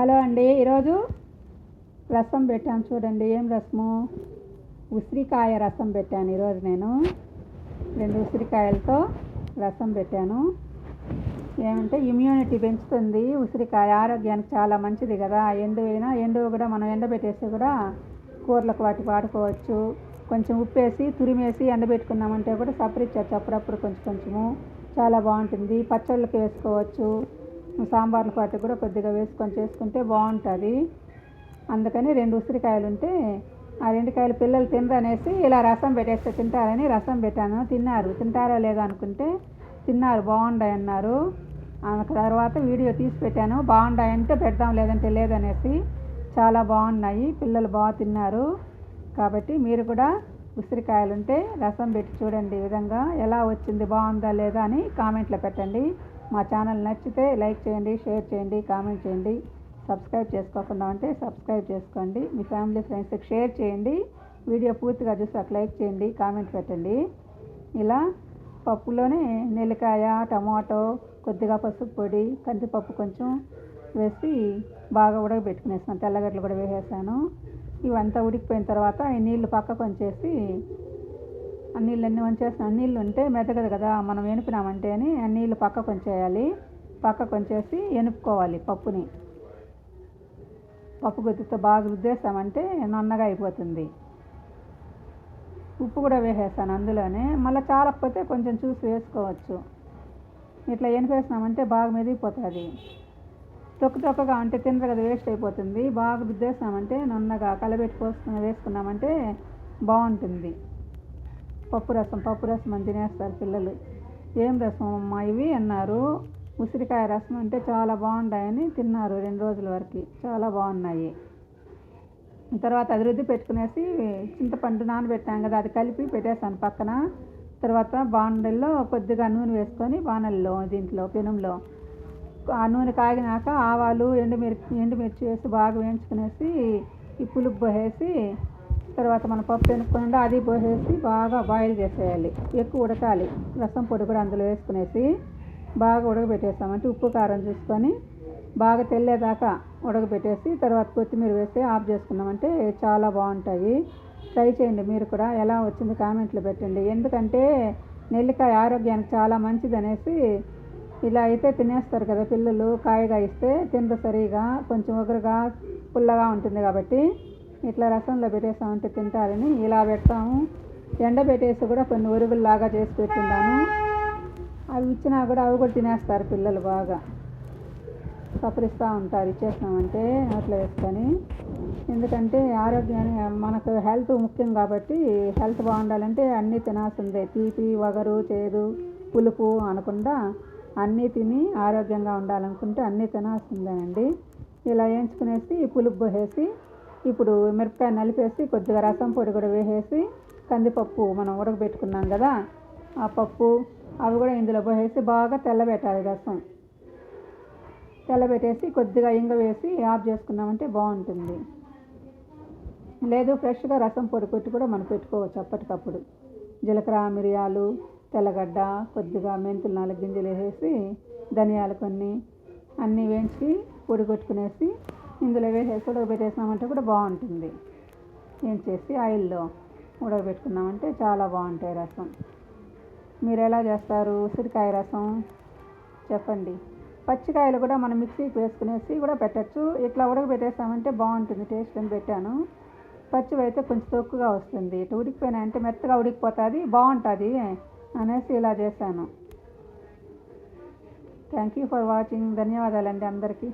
Hello అండి. ఈరోజు రసం పెట్టాను చూడండి. ఏం రసము? ఉసిరికాయ రసం పెట్టాను ఈరోజు నేను. రెండు ఉసిరికాయలతో రసం పెట్టాను. ఏమంటే ఇమ్యూనిటీ పెంచుతుంది ఉసిరికాయ ఆరోగ్యానికి చాలా మంచిది కదా. ఎండు అయినా ఎండు కూడా మనం ఎండబెట్టేసి కూడా కూరలకు వాటికి వాడుకోవచ్చు. కొంచెం ఉప్పేసి తురిమేసి ఎండబెట్టుకున్నామంటే కూడా సపరిచ్చచ్చు అప్పుడప్పుడు కొంచెం కొంచెము చాలా బాగుంటుంది. పచ్చళ్ళకి వేసుకోవచ్చు. సాంబార్ల పాటు కూడా కొద్దిగా వేసుకొని చేసుకుంటే బాగుంటుంది. అందుకని రెండు ఉసిరికాయలు ఉంటే ఆ రెండు కాయలు పిల్లలు తినరనేసి ఇలా రసం పెట్టేస్తే తింటారని రసం పెట్టాను. తిన్నారు. తింటారా లేదా అనుకుంటే తిన్నారు. బాగుండాయి అన్నారు తర్వాత వీడియో తీసి పెట్టాను. బాగున్నాయంటే పెడదాం లేదంటే లేదనేసి చాలా బాగున్నాయి. పిల్లలు బాగా తిన్నారు. కాబట్టి మీరు కూడా ఉసిరికాయలు ఉంటే రసం పెట్టి చూడండి ఈ విధంగా ఎలా వచ్చింది బాగుందా లేదా అని కామెంట్లో పెట్టండి. మా ఛానల్ నచ్చితే లైక్ చేయండి షేర్ చేయండి కామెంట్ చేయండి. సబ్స్క్రైబ్ చేసుకోకుండా ఉంటే సబ్స్క్రైబ్ చేసుకోండి. మీ ఫ్యామిలీ ఫ్రెండ్స్కి షేర్ చేయండి. వీడియో పూర్తిగా చూసి అట్లా లైక్ చేయండి కామెంట్ పెట్టండి. ఇలా పప్పులోనే నెల్లికాయ టమాటో కొద్దిగా పసుపు పొడి కందిపప్పు కొంచెం వేసి బాగా ఉడకబెట్టుకునేసాను. తెల్లగడ్డలు కూడా వేసేసాను. ఇవంతా ఉడికిపోయిన తర్వాత ఈ నీళ్ళు పక్కకు వంచేసి ఆ నీళ్ళన్నీ వంచేసిన నీళ్ళు ఉంటే మెదగదు కదా మనం ఎనిపినామంటే అని ఆ నీళ్ళు పక్కకు వంచేయాలి. పక్కకు వంచేసి ఎనుపుకోవాలి పప్పుని. పప్పు కొద్దితో బాగా రుద్దేస్తామంటే నన్నగా అయిపోతుంది. ఉప్పు కూడా వేసేస్తాను అందులోనే. మళ్ళీ చాలకపోతే కొంచెం చూసి వేసుకోవచ్చు. ఇట్లా ఎనిపేసినామంటే బాగా మెదిగిపోతుంది. తొక్కు తొక్కగా అంటే తినరు కదా వేస్ట్ అయిపోతుంది. బాగా రుద్దేసినామంటే నన్నగా కలబెట్టి పోసుకుని వేసుకున్నామంటే బాగుంటుంది. పప్పు రసం పప్పు రసం అని తినేస్తారు పిల్లలు. ఏం రసం అమ్మా ఇవి అన్నారు. ఉసిరికాయ రసం అంటే చాలా బాగుంటాయని తిన్నారు రెండు రోజుల వరకు. చాలా బాగున్నాయి. తర్వాత అది రుద్ది పెట్టుకునేసి చింతపండు నానబెట్టాం కదా అది కలిపి పెట్టేసాను పక్కన. తర్వాత బాండల్లో కొద్దిగా నూనె వేసుకొని బాణల్లో దీంట్లో పెనంలో. ఆ నూనె కాగినాక ఆవాలు ఎండుమిర్చి ఎండుమిర్చి వేసి బాగా వేయించుకునేసి ఈ పులుపు వేసి తర్వాత మనం పప్పు ఎనుక్కుండా అది పోసేసి బాగా బాయిల్ చేసేయాలి. ఎక్కువ ఉడకాలి. రసం పొడి కూడా అందులో వేసుకునేసి బాగా ఉడకబెట్టేసామంటే ఉప్పు కారం చూసుకొని బాగా తెల్లేదాకా ఉడకబెట్టేసి తర్వాత కొత్తిమీర వేసి ఆఫ్ చేసుకున్నామంటే చాలా బాగుంటాయి. ట్రై చేయండి మీరు కూడా. ఎలా వచ్చింది కామెంట్లు పెట్టండి. ఎందుకంటే నెల్లికాయ ఆరోగ్యానికి చాలా మంచిది అనేసి ఇలా అయితే తినేస్తారు కదా పిల్లలు. కాయగా ఇస్తే తినరు సరిగా కొంచెం ఒకరుగా పుల్లగా ఉంటుంది కాబట్టి ఇట్లా రసంలో పెట్టేసామంటే తింటారని ఇలా పెడతాము. ఎండబెట్టేసి కూడా కొన్ని ఉరుగుల్లాగా చేసి పెట్టున్నాను. అవి ఇచ్చినా కూడా అవి కూడా తినేస్తారు పిల్లలు బాగా. సపరిస్తూ ఉంటారు ఇచ్చేసినామంటే నోట్లో వేసుకొని. ఎందుకంటే ఆరోగ్యాన్ని మనకు హెల్త్ ముఖ్యం కాబట్టి హెల్త్ బాగుండాలంటే అన్నీ తినాల్సిందే. తీపి వగరు చేదు పులుపు అనకుండా అన్నీ తిని ఆరోగ్యంగా ఉండాలనుకుంటే అన్నీ తినాల్సిందేనండి. ఇలా వేయించుకునేసి పులుపు పోసేసి ఇప్పుడు మిరపకాయ నలిపేసి కొద్దిగా రసం పొడి కూడా వేసేసి కందిపప్పు మనం ఉడకబెట్టుకున్నాం కదా ఆ పప్పు అవి కూడా ఇందులో పోసేసి బాగా తెల్లబెట్టాలి రసం. తెల్లబెట్టేసి కొద్దిగా ఇంగ వేసి ఆఫ్ చేసుకున్నామంటే బాగుంటుంది. లేదు ఫ్రెష్గా రసం పొడి కొట్టి కూడా మనం పెట్టుకోవచ్చు అప్పటికప్పుడు. జీలకర్ర మిరియాలు తెల్లగడ్డ కొద్దిగా మెంతులు నాలుగు గింజలు వేసేసి ధనియాలు కొన్ని అన్నీ వేయించి పొడి కొట్టుకునేసి ఇందులో వేసేసి ఉడకబెట్టేసినామంటే కూడా బాగుంటుంది. ఏం చేసి ఆయిల్లో ఉడకబెట్టుకున్నామంటే చాలా బాగుంటాయి రసం. మీరు ఎలా చేస్తారు? ఉసిరికాయ రసం? చెప్పండి. పచ్చికాయలు కూడా మనం మిక్సీకి వేసుకునేసి కూడా పెట్టచ్చు. ఇట్లా ఉడకబెట్టేసామంటే బాగుంటుంది. టేస్ట్ అని పెట్టాను. పచ్చివి అయితే కొంచెం తక్కువగా వస్తుంది. ఇటు ఉడికిపోయినాయంటే మెత్తగా ఉడికిపోతుంది బాగుంటుంది అనేసి ఇలా చేశాను. థ్యాంక్ యూ ఫర్ వాచింగ్ ధన్యవాదాలండి అందరికీ.